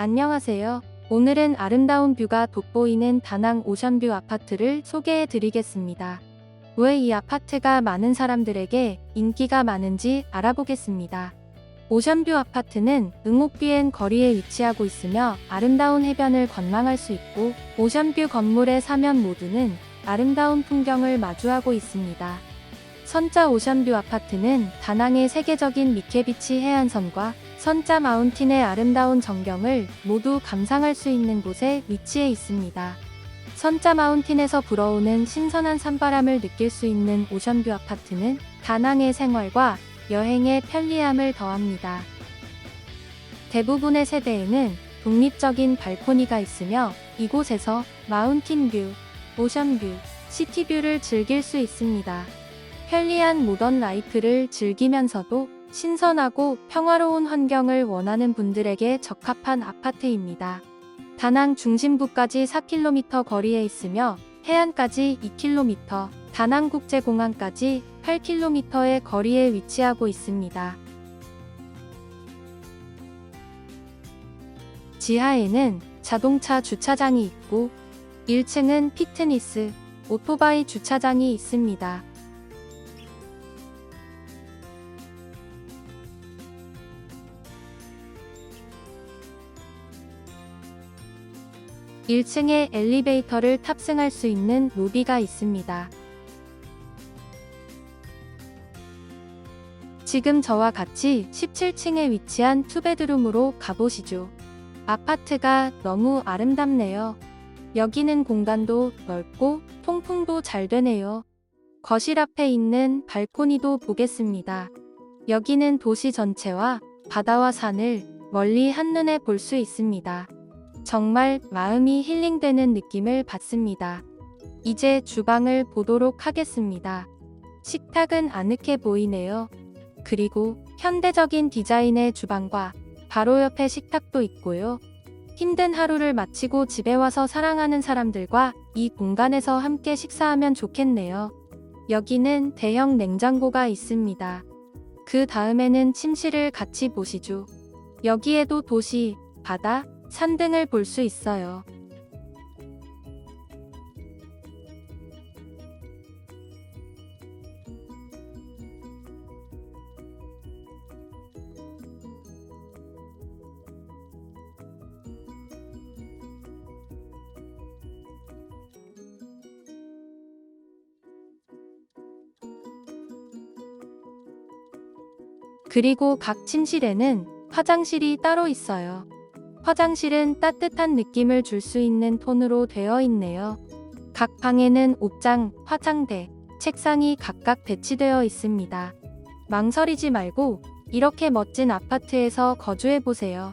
안녕하세요. 오늘은 아름다운 뷰가 돋보이는 다낭 오션뷰 아파트를 소개해 드리겠습니다. 왜 이 아파트가 많은 사람들에게 인기가 많은지 알아보겠습니다. 오션뷰 아파트는 응옥비엔 거리에 위치하고 있으며 아름다운 해변을 관망할 수 있고 오션뷰 건물의 사면 모두는 아름다운 풍경을 마주하고 있습니다. 선자 오션뷰 아파트는 다낭의 세계적인 미케비치 해안선과 선자 마운틴의 아름다운 전경을 모두 감상할 수 있는 곳에 위치해 있습니다. 선자 마운틴에서 불어오는 신선한 산바람을 느낄 수 있는 오션뷰 아파트는 다낭의 생활과 여행의 편리함을 더합니다. 대부분의 세대에는 독립적인 발코니가 있으며 이곳에서 마운틴 뷰, 오션 뷰, 시티 뷰를 즐길 수 있습니다. 편리한 모던 라이프를 즐기면서도 신선하고 평화로운 환경을 원하는 분들에게 적합한 아파트입니다. 다낭 중심부까지 4km 거리에 있으며 해안까지 2km, 다낭국제공항까지 8km의 거리에 위치하고 있습니다. 지하에는 자동차 주차장이 있고 1층은 피트니스, 오토바이 주차장이 있습니다. 1층에 엘리베이터를 탑승할 수 있는 로비가 있습니다. 지금 저와 같이 17층에 위치한 투베드룸으로 가보시죠. 아파트가 너무 아름답네요. 여기는 공간도 넓고 통풍도 잘 되네요. 거실 앞에 있는 발코니도 보겠습니다. 여기는 도시 전체와 바다와 산을 멀리 한눈에 볼 수 있습니다. 정말 마음이 힐링되는 느낌을 받습니다. 이제 주방을 보도록 하겠습니다. 식탁은 아늑해 보이네요. 그리고 현대적인 디자인의 주방과 바로 옆에 식탁도 있고요. 힘든 하루를 마치고 집에 와서 사랑하는 사람들과 이 공간에서 함께 식사하면 좋겠네요. 여기는 대형 냉장고가 있습니다. 그 다음에는 침실을 같이 보시죠. 여기에도 도시, 바다, 산 등을 볼 수 있어요. 그리고 각 침실에는 화장실이 따로 있어요. 화장실은 따뜻한 느낌을 줄 수 있는 톤으로 되어 있네요. 각 방에는 옷장, 화장대, 책상이 각각 배치되어 있습니다. 망설이지 말고 이렇게 멋진 아파트에서 거주해 보세요.